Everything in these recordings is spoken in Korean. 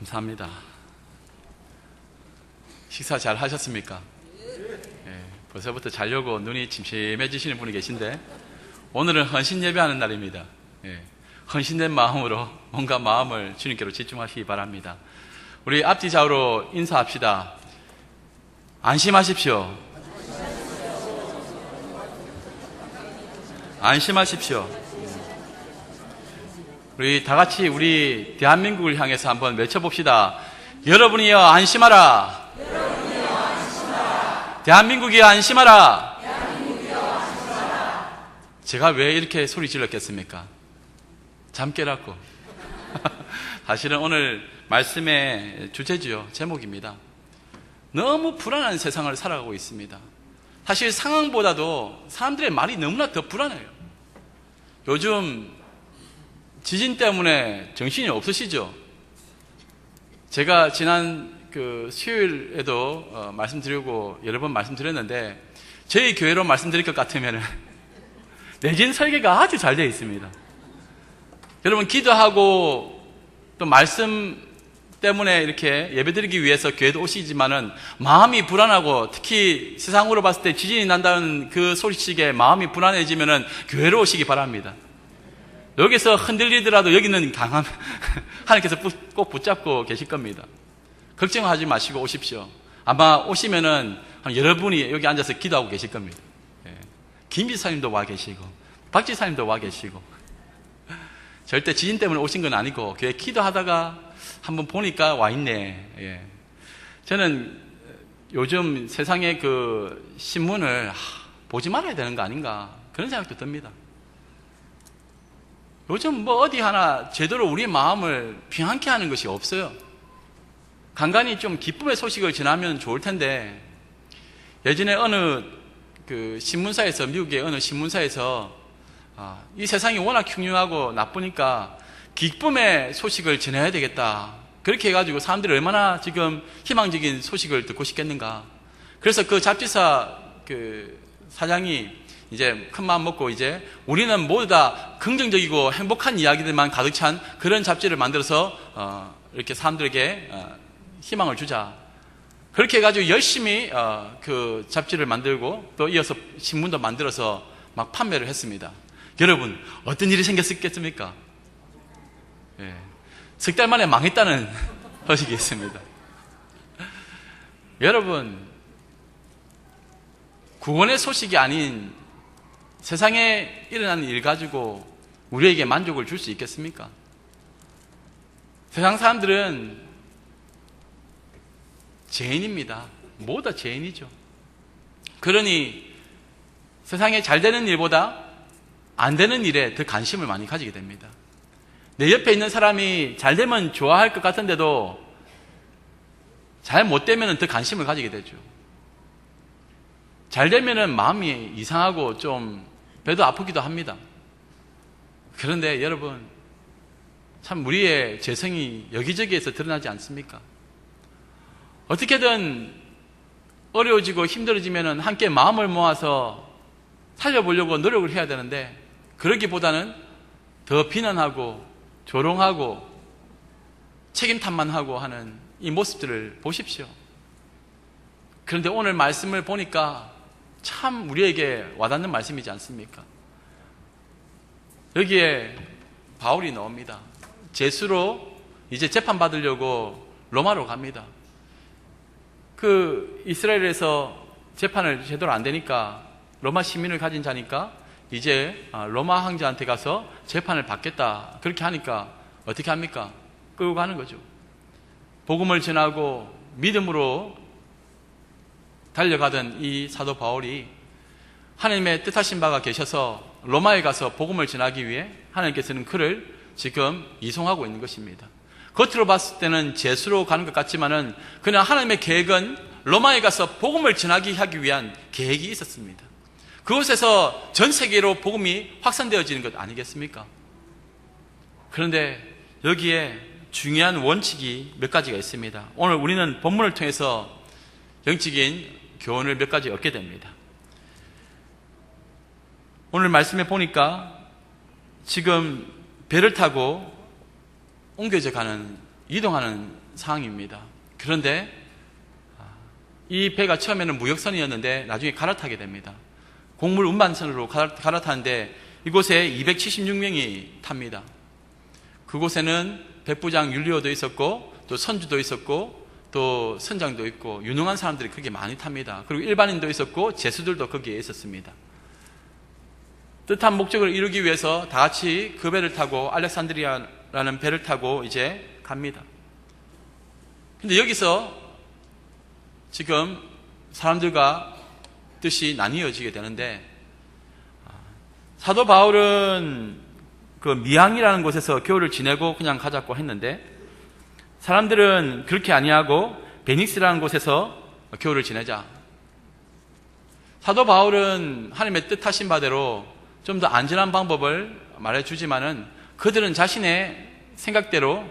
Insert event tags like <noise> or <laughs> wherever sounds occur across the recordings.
감사합니다. 식사 잘 하셨습니까? 예, 벌써부터 자려고 눈이 침침해지시는 분이 계신데 오늘은 헌신 예배하는 날입니다. 예, 헌신된 마음으로 뭔가 마음을 주님께로 집중하시기 바랍니다. 우리 앞뒤 좌우로 인사합시다. 안심하십시오. 안심하십시오. 우리 다 같이 우리 대한민국을 향해서 한번 외쳐봅시다. 여러분이여 안심하라. 대한민국이여 안심하라. 제가 왜 이렇게 소리 질렀겠습니까? 잠 깨라고. <laughs> 사실은 오늘 말씀의 주제지요. 제목입니다. 너무 불안한 세상을 살아가고 있습니다. 사실 상황보다도 사람들의 말이 너무나 더 불안해요. 요즘 지진 때문에 정신이 없으시죠? 제가 지난 그 수요일에도 어, 말씀드리고 여러 번 말씀드렸는데 저희 교회로 말씀드릴 것 같으면 <laughs> 내진 설계가 아주 잘 되어 있습니다. 여러분 기도하고 또 말씀 때문에 이렇게 예배드리기 위해서 교회도 오시지만은 마음이 불안하고 특히 세상으로 봤을 때 지진이 난다는 그 소식에 마음이 불안해지면은 교회로 오시기 바랍니다. 여기서 흔들리더라도 여기는 강한 <laughs> 하나님께서 꼭 붙잡고 계실 겁니다. 걱정하지 마시고 오십시오. 아마 오시면은 한 여러분이 여기 앉아서 기도하고 계실 겁니다. 예. 김 지사님도 와 계시고 박 지사님도 와 계시고 <laughs> 절대 지진 때문에 오신 건 아니고 교회 기도하다가 한번 보니까 와 있네. 예. 저는 요즘 세상의 그 신문을 보지 말아야 되는 거 아닌가 그런 생각도 듭니다. 요즘 뭐 어디 하나 제대로 우리 마음을 평안케 하는 것이 없어요. 간간히 좀 기쁨의 소식을 전하면 좋을 텐데 예전에 어느 그 신문사에서 미국의 어느 신문사에서 아, 이 세상이 워낙 흉흉하고 나쁘니까 기쁨의 소식을 전해야 되겠다. 그렇게 해가지고 사람들이 얼마나 지금 희망적인 소식을 듣고 싶겠는가. 그래서 그 잡지사 그 사장이 이제 큰 마음 먹고 이제 우리는 모두 다 긍정적이고 행복한 이야기들만 가득 찬 그런 잡지를 만들어서 어, 이렇게 사람들에게 어, 희망을 주자. 그렇게 해가지고 열심히 어, 그 잡지를 만들고 또 이어서 신문도 만들어서 막 판매를 했습니다. 여러분 어떤 일이 생겼겠습니까? 예. 석달 만에 망했다는 <laughs> 소식이 있습니다. 여러분 구원의 소식이 아닌 세상에 일어나는 일 가지고 우리에게 만족을 줄 수 있겠습니까? 세상 사람들은 죄인입니다. 모두 다 죄인이죠. 그러니 세상에 잘 되는 일보다 안 되는 일에 더 관심을 많이 가지게 됩니다. 내 옆에 있는 사람이 잘 되면 좋아할 것 같은데도 잘 못 되면 더 관심을 가지게 되죠. 잘 되면은 마음이 이상하고 좀 배도 아프기도 합니다. 그런데 여러분, 참 우리의 재성이 여기저기에서 드러나지 않습니까? 어떻게든 어려워지고 힘들어지면 함께 마음을 모아서 살려보려고 노력을 해야 되는데, 그러기보다는 더 비난하고 조롱하고 책임 탓만 하고 하는 이 모습들을 보십시오. 그런데 오늘 말씀을 보니까 참 우리에게 와닿는 말씀이지 않습니까? 여기에 바울이 나옵니다. 제수로 이제 재판받으려고 로마로 갑니다. 그 이스라엘에서 재판을 제대로 안 되니까 로마 시민을 가진 자니까 이제 로마 황제한테 가서 재판을 받겠다. 그렇게 하니까 어떻게 합니까? 끌고 가는 거죠. 복음을 전하고 믿음으로 달려가던 이 사도 바울이 하나님의 뜻하신 바가 계셔서 로마에 가서 복음을 전하기 위해 하나님께서는 그를 지금 이송하고 있는 것입니다. 겉으로 봤을 때는 재수로 가는 것 같지만은 그냥 하나님의 계획은 로마에 가서 복음을 전하기 하기 위한 계획이 있었습니다. 그곳에서 전 세계로 복음이 확산되어지는 것 아니겠습니까? 그런데 여기에 중요한 원칙이 몇 가지가 있습니다. 오늘 우리는 본문을 통해서 영적인 교훈을 몇 가지 얻게 됩니다. 오늘 말씀에 보니까 지금 배를 타고 옮겨져 가는, 이동하는 상황입니다. 그런데 아, 이 배가 처음에는 무역선이었는데 나중에 갈아타게 됩니다. 곡물 운반선으로 갈아- 갈아타는데 이곳에 276명이 탑니다. 그곳에는 백부장 율리오도 있었고 또 선주도 있었고 또 선장도 있고 유능한 사람들이 그렇게 많이 탑니다. 그리고 일반인도 있었고 제수들도 거기에 있었습니다. 뜻한 목적을 이루기 위해서 다 같이 그 배를 타고 알렉산드리아라는 배를 타고 이제 갑니다. 근데 여기서 지금 사람들과 뜻이 나뉘어지게 되는데 아, 사도 바울은 그 미항이라는 곳에서 겨울을 지내고 그냥 가자고 했는데 사람들은 그렇게 아니하고 베닉스라는 곳에서 겨울을 지내자. 사도 바울은 하나님의 뜻하신 바대로 좀 더 안전한 방법을 말해주지만은 그들은 자신의 생각대로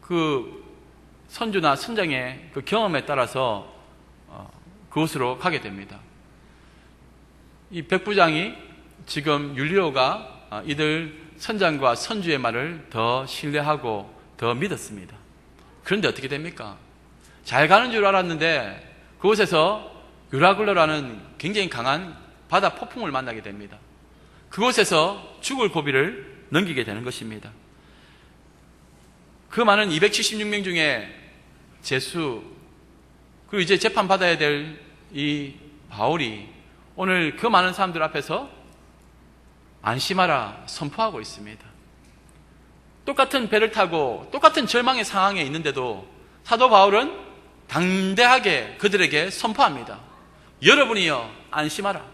그 선주나 선장의 그 경험에 따라서 어, 그곳으로 가게 됩니다. 이 백부장이 지금 율리오가 어, 이들 선장과 선주의 말을 더 신뢰하고 더 믿었습니다. 그런데 어떻게 됩니까? 잘 가는 줄 알았는데 그곳에서 유라굴로라는 굉장히 강한 바다 폭풍을 만나게 됩니다. 그곳에서 죽을 고비를 넘기게 되는 것입니다. 그 많은 276명 중에 제수 그리고 이제 재판 받아야 될 이 바울이 오늘 그 많은 사람들 앞에서 안심하라 선포하고 있습니다. 똑같은 배를 타고 똑같은 절망의 상황에 있는데도 사도 바울은 당대하게 그들에게 선포합니다. 여러분이여 안심하라.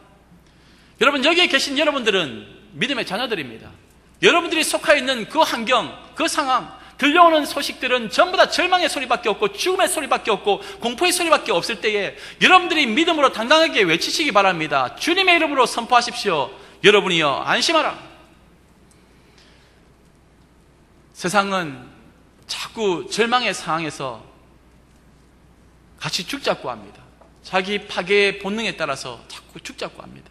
여러분 여기에 계신 여러분들은 믿음의 자녀들입니다. 여러분들이 속해 있는 그 환경, 그 상황, 들려오는 소식들은 전부 다 절망의 소리밖에 없고 죽음의 소리밖에 없고 공포의 소리밖에 없을 때에 여러분들이 믿음으로 당당하게 외치시기 바랍니다. 주님의 이름으로 선포하십시오. 여러분이여 안심하라. 세상은 자꾸 절망의 상황에서 같이 죽자고 합니다. 자기 파괴의 본능에 따라서 자꾸 죽자고 합니다.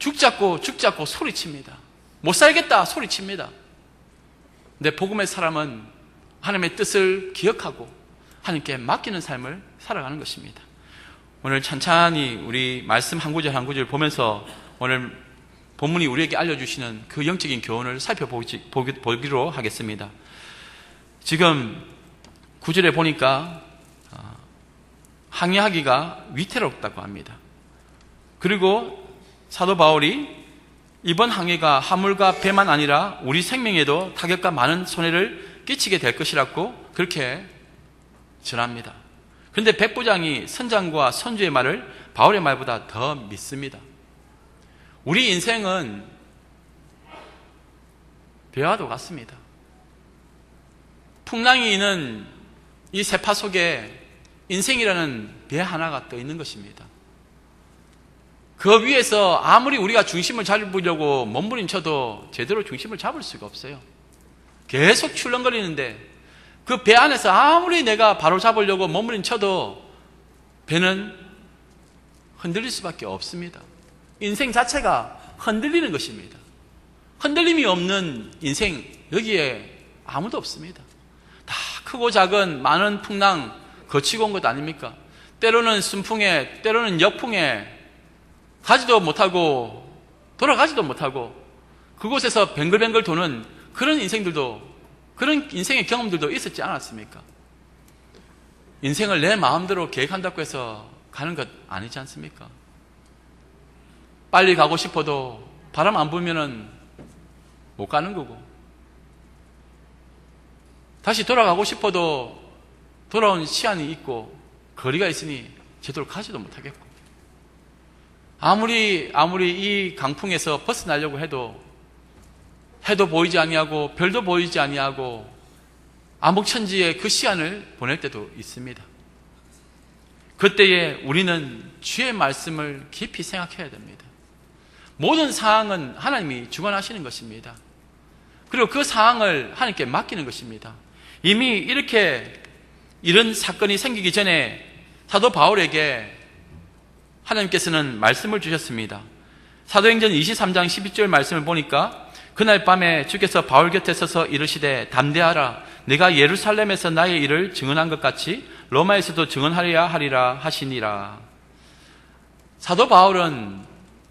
죽자고 죽자고 소리칩니다. 못 살겠다 소리칩니다. 근데 복음의 사람은 하나님의 뜻을 기억하고 하나님께 맡기는 삶을 살아가는 것입니다. 오늘 찬찬히 우리 말씀 한 구절 한 구절 보면서 오늘 본문이 우리에게 알려주시는 그 영적인 교훈을 살펴보기로 하겠습니다. 지금 구절에 보니까 어, 항해하기가 위태롭다고 합니다. 그리고 사도 바울이 이번 항해가 화물과 배만 아니라 우리 생명에도 타격과 많은 손해를 끼치게 될 것이라고 그렇게 전합니다. 그런데 백부장이 선장과 선주의 말을 바울의 말보다 더 믿습니다. 우리 인생은 배와도 같습니다. 풍랑이 있는 이 세파 속에 인생이라는 배 하나가 떠 있는 것입니다. 그 위에서 아무리 우리가 중심을 잡으려고 몸부림쳐도 제대로 중심을 잡을 수가 없어요. 계속 출렁거리는데 그 배 안에서 아무리 내가 바로 잡으려고 몸부림쳐도 배는 흔들릴 수밖에 없습니다. 인생 자체가 흔들리는 것입니다. 흔들림이 없는 인생 여기에 아무도 없습니다. 다 크고 작은 많은 풍랑 거치고 온 것 아닙니까? 때로는 순풍에 때로는 역풍에 가지도 못하고 돌아가지도 못하고 그곳에서 뱅글뱅글 도는 그런 인생들도 그런 인생의 경험들도 있었지 않았습니까? 인생을 내 마음대로 계획한다고 해서 가는 것 아니지 않습니까? 빨리 가고 싶어도 바람 안 불면은 못 가는 거고 다시 돌아가고 싶어도 돌아온 시간이 있고 거리가 있으니 제대로 가지도 못하겠고 아무리 아무리 이 강풍에서 벗어나려고 해도 해도 보이지 아니하고 별도 보이지 아니하고 암흑천지의 그 시간을 보낼 때도 있습니다. 그때에 우리는 주의 말씀을 깊이 생각해야 됩니다. 모든 상황은 하나님이 주관하시는 것입니다. 그리고 그 상황을 하나님께 맡기는 것입니다. 이미 이렇게 이런 사건이 생기기 전에 사도 바울에게 하나님께서는 말씀을 주셨습니다. 사도행전 23장 12절 말씀을 보니까 그날 밤에 주께서 바울 곁에 서서 이르시되 담대하라 내가 예루살렘에서 나의 일을 증언한 것 같이 로마에서도 증언하려야 하리라 하시니라 사도 바울은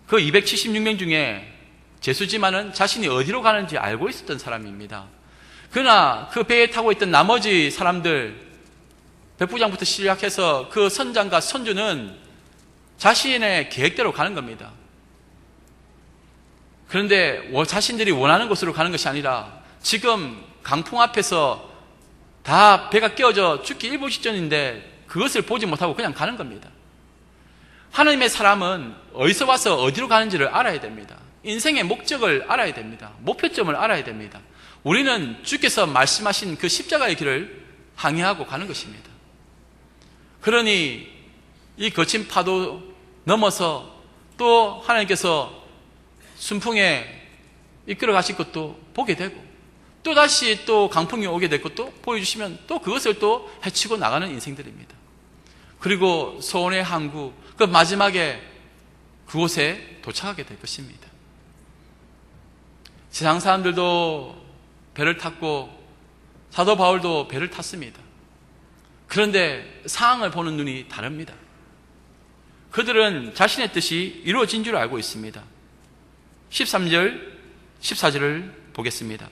그 276명 중에 제수지만은 자신이 어디로 가는지 알고 있었던 사람입니다. 그러나 그 배에 타고 있던 나머지 사람들, 백부장부터 시작해서 그 선장과 선주는 자신의 계획대로 가는 겁니다. 그런데 자신들이 원하는 곳으로 가는 것이 아니라 지금 강풍 앞에서 다 배가 깨어져 죽기 일보 직전인데 그것을 보지 못하고 그냥 가는 겁니다. 하나님의 사람은 어디서 와서 어디로 가는지를 알아야 됩니다. 인생의 목적을 알아야 됩니다. 목표점을 알아야 됩니다. 우리는 주께서 말씀하신 그 십자가의 길을 항해하고 가는 것입니다. 그러니 이 거친 파도 넘어서 또 하나님께서 순풍에 이끌어 가실 것도 보게 되고 또 다시 또 강풍이 오게 될 것도 보여주시면 또 그것을 또 해치고 나가는 인생들입니다. 그리고 소원의 항구 그 마지막에 그곳에 도착하게 될 것입니다. 세상 사람들도 배를 탔고 사도 바울도 배를 탔습니다. 그런데 상황을 보는 눈이 다릅니다. 그들은 자신의 뜻이 이루어진 줄 알고 있습니다. 13절, 14절을 보겠습니다.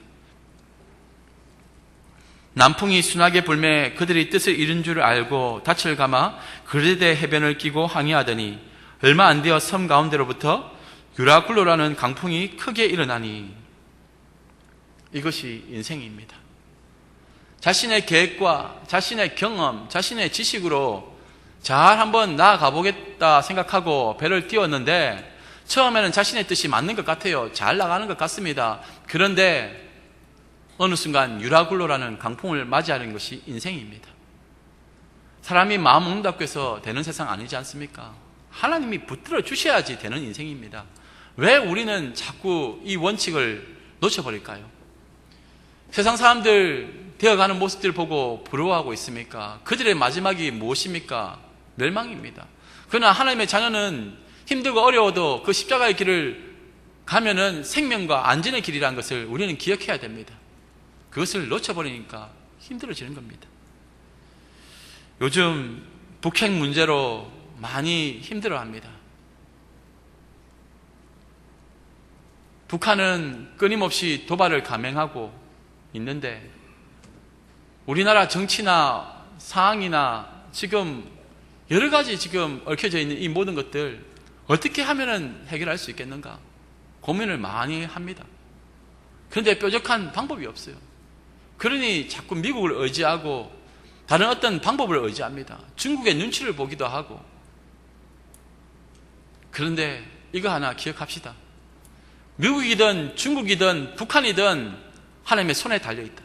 남풍이 순하게 불매 그들이 뜻을 잃은 줄 알고 닻을 감아 그레데 해변을 끼고 항해하더니 얼마 안 되어 섬 가운데로부터 유라굴로라는 강풍이 크게 일어나니 이것이 인생입니다. 자신의 계획과 자신의 경험, 자신의 지식으로 잘 한번 나아가 보겠다 생각하고 배를 띄웠는데 처음에는 자신의 뜻이 맞는 것 같아요. 잘 나가는 것 같습니다. 그런데 어느 순간 유라굴로라는 강풍을 맞이하는 것이 인생입니다. 사람이 마음 먹는다고 해서 되는 세상 아니지 않습니까? 하나님이 붙들어 주셔야지 되는 인생입니다. 왜 우리는 자꾸 이 원칙을 놓쳐버릴까요? 세상 사람들 되어가는 모습들을 보고 부러워하고 있습니까? 그들의 마지막이 무엇입니까? 멸망입니다. 그러나 하나님의 자녀는 힘들고 어려워도 그 십자가의 길을 가면은 생명과 안전의 길이라는 것을 우리는 기억해야 됩니다. 그것을 놓쳐버리니까 힘들어지는 겁니다. 요즘 북핵 문제로 많이 힘들어 합니다. 북한은 끊임없이 도발을 감행하고 있는데 우리나라 정치나 상황이나 지금 여러 가지 지금 얽혀져 있는 이 모든 것들 어떻게 하면 해결할 수 있겠는가 고민을 많이 합니다. 그런데 뾰족한 방법이 없어요. 그러니 자꾸 미국을 의지하고 다른 어떤 방법을 의지합니다. 중국의 눈치를 보기도 하고. 그런데 이거 하나 기억합시다. 미국이든 중국이든 북한이든 하나님의 손에 달려있다.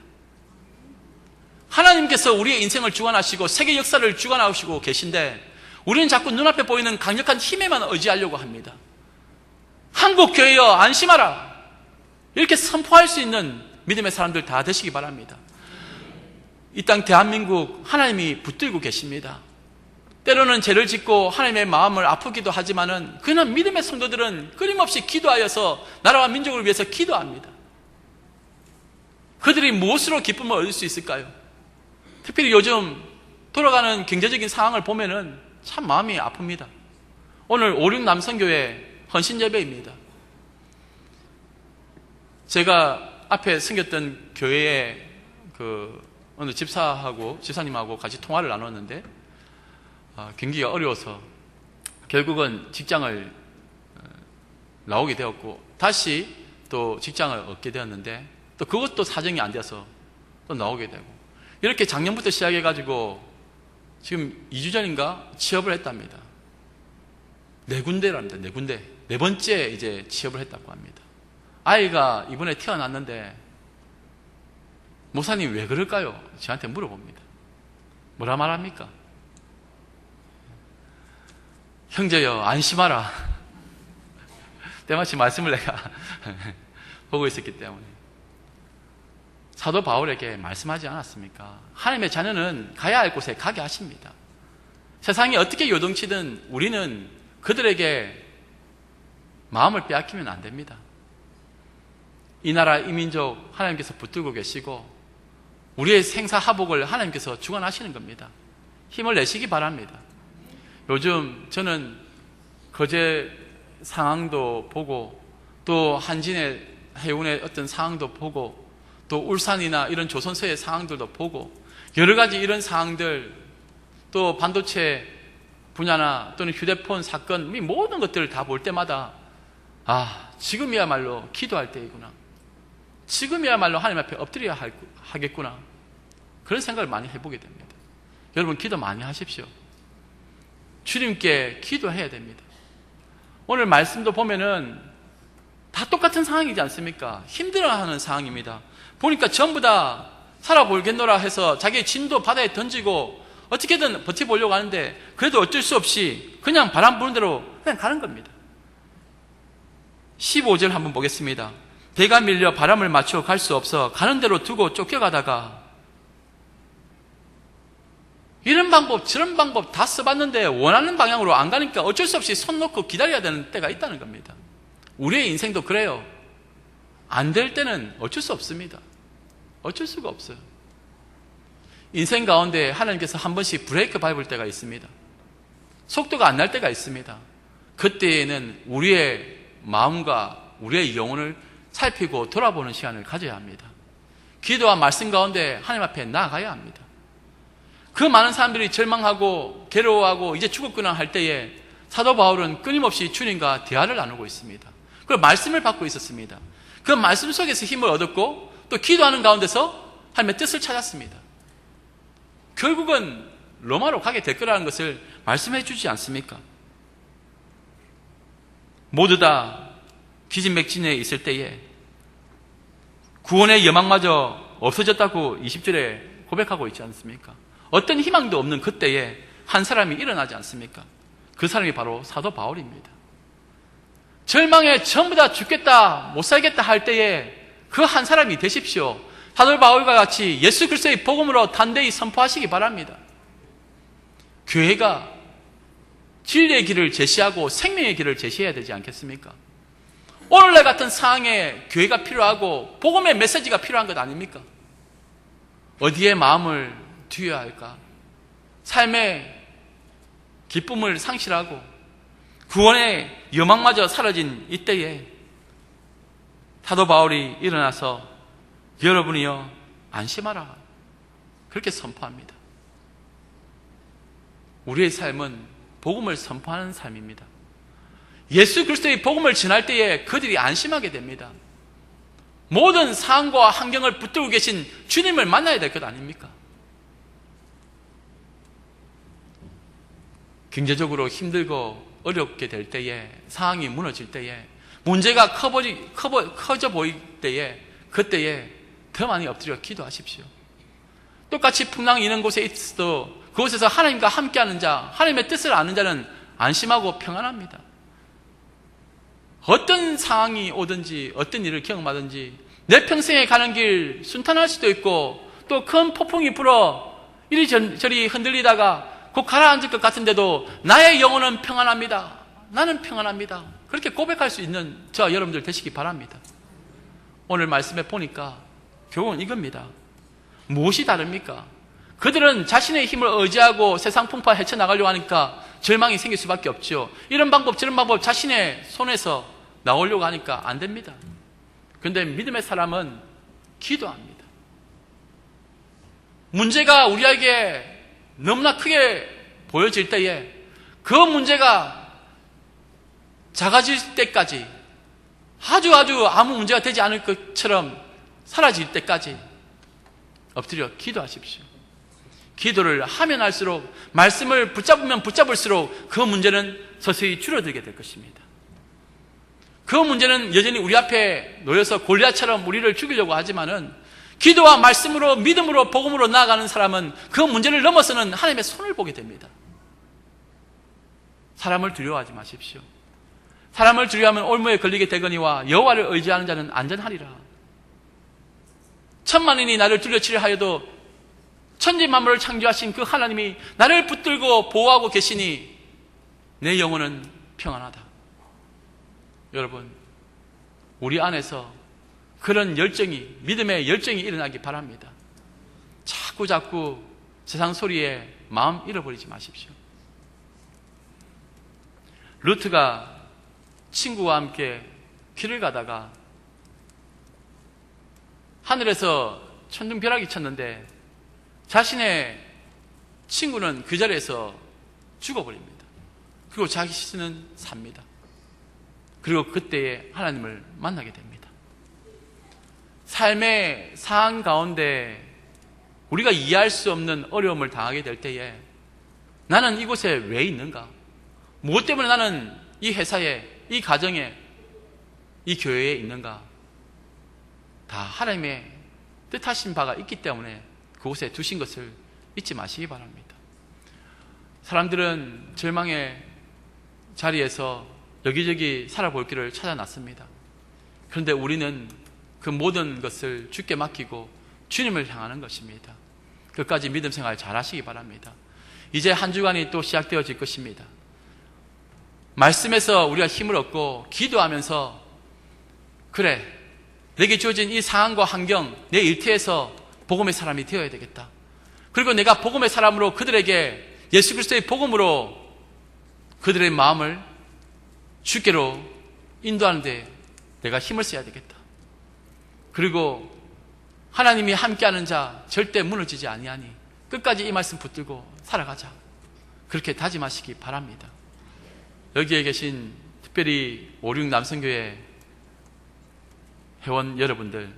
하나님께서 우리의 인생을 주관하시고 세계 역사를 주관하시고 계신데 우리는 자꾸 눈앞에 보이는 강력한 힘에만 의지하려고 합니다. 한국 교회여 안심하라. 이렇게 선포할 수 있는 믿음의 사람들 다 되시기 바랍니다. 이 땅 대한민국 하나님이 붙들고 계십니다. 때로는 죄를 짓고 하나님의 마음을 아프기도 하지만은 그는 믿음의 성도들은 끊임없이 기도하여서 나라와 민족을 위해서 기도합니다. 그들이 무엇으로 기쁨을 얻을 수 있을까요? 특별히 요즘 돌아가는 경제적인 상황을 보면은 참 마음이 아픕니다. 오늘 56 남성교회 헌신 예배입니다. 제가 앞에 생겼던 교회에 그 어느 집사하고 집사님하고 같이 통화를 나눴는데 아, 경기가 어려워서 결국은 직장을 어, 나오게 되었고 다시 또 직장을 얻게 되었는데 또 그것도 사정이 안 돼서 또 나오게 되고 이렇게 작년부터 시작해 가지고 지금 2주 전인가 취업을 했답니다. 네 군데랍니다. 네 군데. 네 번째 이제 취업을 했다고 합니다. 아이가 이번에 태어났는데 목사님 왜 그럴까요? 저한테 물어봅니다. 뭐라 말합니까? 형제여 안심하라. 때마침 말씀을 내가 <laughs> 보고 있었기 때문에 사도 바울에게 말씀하지 않았습니까? 하나님의 자녀는 가야 할 곳에 가게 하십니다. 세상이 어떻게 요동치든 우리는 그들에게 마음을 빼앗기면 안 됩니다. 이 나라 이 민족 하나님께서 붙들고 계시고 우리의 생사하복을 하나님께서 주관하시는 겁니다. 힘을 내시기 바랍니다. 요즘 저는 거제 상황도 보고 또 한진의 해운의 어떤 상황도 보고 또 울산이나 이런 조선소의 상황들도 보고 여러 가지 이런 상황들 또 반도체 분야나 또는 휴대폰 사건 이 모든 것들을 다 볼 때마다 아 지금이야말로 기도할 때이구나. 지금이야말로 하나님 앞에 엎드려야 할- 하겠구나. 그런 생각을 많이 해보게 됩니다. 여러분 기도 많이 하십시오 주님께 기도해야 됩니다 오늘 말씀도 보면은 다 똑같은 상황이지 않습니까? 힘들어하는 상황입니다. 보니까 전부 다 살아볼겠노라 해서 자기의 진도 바다에 던지고 어떻게든 버텨보려고 하는데 그래도 어쩔 수 없이 그냥 바람 부는 대로 그냥 가는 겁니다. 15절 한번 보겠습니다. 배가 밀려 바람을 맞춰 갈수 없어 가는 대로 두고 쫓겨가다가 이런 방법 저런 방법 다 써봤는데 원하는 방향으로 안 가니까 어쩔 수 없이 손 놓고 기다려야 되는 때가 있다는 겁니다. 우리의 인생도 그래요. 안 될 때는 어쩔 수 없습니다. 어쩔 수가 없어요. 인생 가운데 하나님께서 한 번씩 브레이크 밟을 때가 있습니다. 속도가 안 날 때가 있습니다. 그때에는 우리의 마음과 우리의 영혼을 살피고 돌아보는 시간을 가져야 합니다. 기도와 말씀 가운데 하나님 앞에 나아가야 합니다. 그 많은 사람들이 절망하고 괴로워하고 이제 죽었구나 할 때에 사도 바울은 끊임없이 주님과 대화를 나누고 있습니다. 그리고 말씀을 받고 있었습니다. 그 말씀 속에서 힘을 얻었고 또 기도하는 가운데서 하나님의 뜻을 찾았습니다. 결국은 로마로 가게 될 거라는 것을 말씀해 주지 않습니까? 모두 다 기진맥진에 있을 때에 구원의 여망마저 없어졌다고 20절에 고백하고 있지 않습니까? 어떤 희망도 없는 그때에 한 사람이 일어나지 않습니까? 그 사람이 바로 사도 바울입니다. 절망에 전부 다 죽겠다, 못 살겠다 할 때에 그 한 사람이 되십시오. 사도 바울과 같이 예수 그리스도의 복음으로 단대히 선포하시기 바랍니다. 교회가 진리의 길을 제시하고 생명의 길을 제시해야 되지 않겠습니까? 오늘날 같은 상황에 교회가 필요하고 복음의 메시지가 필요한 것 아닙니까? 어디에 마음을 두어야 할까? 삶의 기쁨을 상실하고 구원의 여망마저 사라진 이때에 사도 바울이 일어나서 여러분이여 안심하라 그렇게 선포합니다. 우리의 삶은 복음을 선포하는 삶입니다. 예수 그리스도의 복음을 전할 때에 그들이 안심하게 됩니다. 모든 상황과 환경을 붙들고 계신 주님을 만나야 될 것 아닙니까? 경제적으로 힘들고 어렵게 될 때에 상황이 무너질 때에 문제가 커버지, 커버, 커져 보일 때에 그때에 더 많이 엎드려 기도하십시오. 똑같이 풍랑 이는 곳에 있어도 그곳에서 하나님과 함께하는 자, 하나님의 뜻을 아는 자는 안심하고 평안합니다. 어떤 상황이 오든지 어떤 일을 경험하든지 내 평생에 가는 길 순탄할 수도 있고 또 큰 폭풍이 불어 이리저리 흔들리다가 곧 가라앉을 것 같은데도 나의 영혼은 평안합니다. 나는 평안합니다. 그렇게 고백할 수 있는 저 여러분들 되시기 바랍니다. 오늘 말씀에 보니까 교훈 이겁니다. 무엇이 다릅니까? 그들은 자신의 힘을 의지하고 세상 풍파 헤쳐나가려고 하니까 절망이 생길 수밖에 없죠. 이런 방법 저런 방법 자신의 손에서 나오려고 하니까 안 됩니다. 그런데 믿음의 사람은 기도합니다. 문제가 우리에게 너무나 크게 보여질 때에 그 문제가 작아질 때까지 아주 아주 아무 문제가 되지 않을 것처럼 사라질 때까지 엎드려 기도하십시오. 기도를 하면 할수록 말씀을 붙잡으면 붙잡을수록 그 문제는 서서히 줄어들게 될 것입니다. 그 문제는 여전히 우리 앞에 놓여서 골리앗처럼 우리를 죽이려고 하지만은 기도와 말씀으로 믿음으로 복음으로 나아가는 사람은 그 문제를 넘어서는 하나님의 손을 보게 됩니다. 사람을 두려워하지 마십시오. 사람을 두려워하면 올무에 걸리게 되거니와 여호와를 의지하는 자는 안전하리라. 천만인이 나를 둘러치려 하여도 천지 만물을 창조하신 그 하나님이 나를 붙들고 보호하고 계시니 내 영혼은 평안하다. 여러분, 우리 안에서 그런 열정이, 믿음의 열정이 일어나기 바랍니다. 자꾸 자꾸 세상 소리에 마음 잃어버리지 마십시오. 루트가 친구와 함께 길을 가다가 하늘에서 천둥벼락이 쳤는데 자신의 친구는 그 자리에서 죽어버립니다. 그리고 스는 삽니다. 그리고 그때에 하나님을 만나게 됩니다. 삶의 상황 가운데 우리가 이해할 수 없는 어려움을 당하게 될 때에 나는 이곳에 왜 있는가? 무엇 때문에 나는 이 회사에, 이 가정에, 이 교회에 있는가? 다 하나님의 뜻하신 바가 있기 때문에 그곳에 두신 것을 잊지 마시기 바랍니다. 사람들은 절망의 자리에서 여기저기 살아볼 길을 찾아놨습니다. 그런데 우리는 그 모든 것을 주께 맡기고 주님을 향하는 것입니다. 끝까지 믿음 생활 잘 하시기 바랍니다. 이제 한 주간이 또 시작되어질 것입니다. 말씀에서 우리가 힘을 얻고 기도하면서 그래 내게 주어진 이 상황과 환경 내 일터에서 복음의 사람이 되어야 되겠다. 그리고 내가 복음의 사람으로 그들에게 예수 그리스도의 복음으로 그들의 마음을 주께로 인도하는데 내가 힘을 써야 되겠다. 그리고 하나님이 함께하는 자 절대 무너지지 아니하니 끝까지 이 말씀 붙들고 살아가자. 그렇게 다짐하시기 바랍니다. 여기에 계신 특별히 5, 6 남성교회 회원 여러분들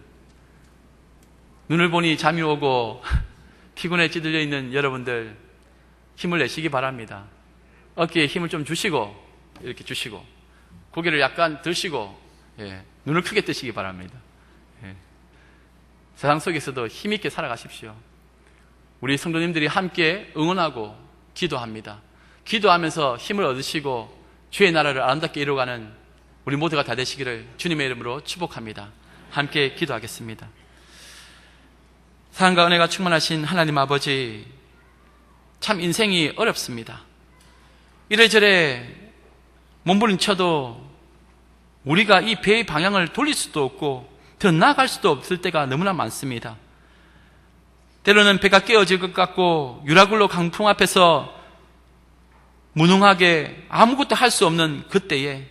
눈을 보니 잠이 오고 <laughs> 피곤에 찌들려 있는 여러분들 힘을 내시기 바랍니다. 어깨에 힘을 좀 주시고 이렇게 주시고 고개를 약간 드시고 예, 눈을 크게 뜨시기 바랍니다. 예. 세상 속에서도 힘있게 살아가십시오. 우리 성도님들이 함께 응원하고 기도합니다. 기도하면서 힘을 얻으시고 주의 나라를 아름답게 이루어가는 우리 모두가 다 되시기를 주님의 이름으로 축복합니다. 함께 기도하겠습니다. 사랑과 은혜가 충만하신 하나님 아버지, 참 인생이 어렵습니다. 이래저래 몸부림쳐도 우리가 이 배의 방향을 돌릴 수도 없고 더 나아갈 수도 없을 때가 너무나 많습니다. 때로는 배가 깨어질 것 같고 유라굴로 강풍 앞에서 무능하게 아무것도 할 수 없는 그때에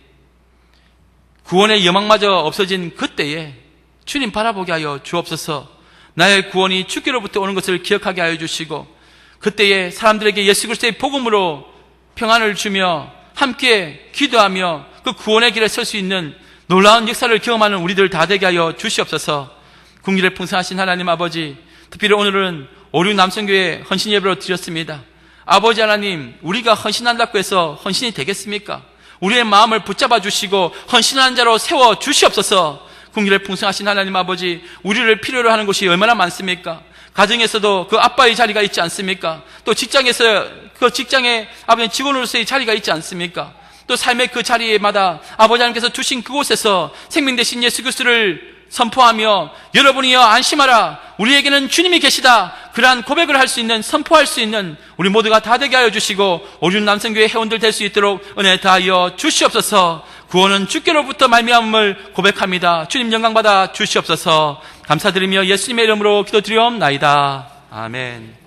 구원의 여망마저 없어진 그때에 주님 바라보게 하여 주옵소서 나의 구원이 주께로부터 오는 것을 기억하게 하여 주시고 그때에 사람들에게 예수 그리스도의 복음으로 평안을 주며 함께 기도하며 그 구원의 길에 설 수 있는 놀라운 역사를 경험하는 우리들 다 되게 하여 주시옵소서 궁일에 풍성하신 하나님 아버지 특별히 오늘은 오류 남성교회 헌신 예배로 드렸습니다 아버지 하나님 우리가 헌신한다고 해서 헌신이 되겠습니까? 우리의 마음을 붙잡아 주시고 헌신하는 자로 세워 주시옵소서 궁일에 풍성하신 하나님 아버지 우리를 필요로 하는 곳이 얼마나 많습니까? 가정에서도 그 아빠의 자리가 있지 않습니까? 또 직장에서 그 직장에 아버지 직원으로서의 자리가 있지 않습니까? 또 삶의 그 자리마다 아버지 하나님께서 주신 그곳에서 생명 대신 예수 그리스도를 선포하며 여러분이여 안심하라. 우리에게는 주님이 계시다. 그러한 고백을 할 수 있는 선포할 수 있는 우리 모두가 다 되게 하여 주시고 오륜 남성교회 회원들 될 수 있도록 은혜 다하여 주시옵소서. 구원은 주께로부터 말미암음을 고백합니다. 주님 영광 받아 주시옵소서. 감사드리며 예수님의 이름으로 기도드리옵나이다. 아멘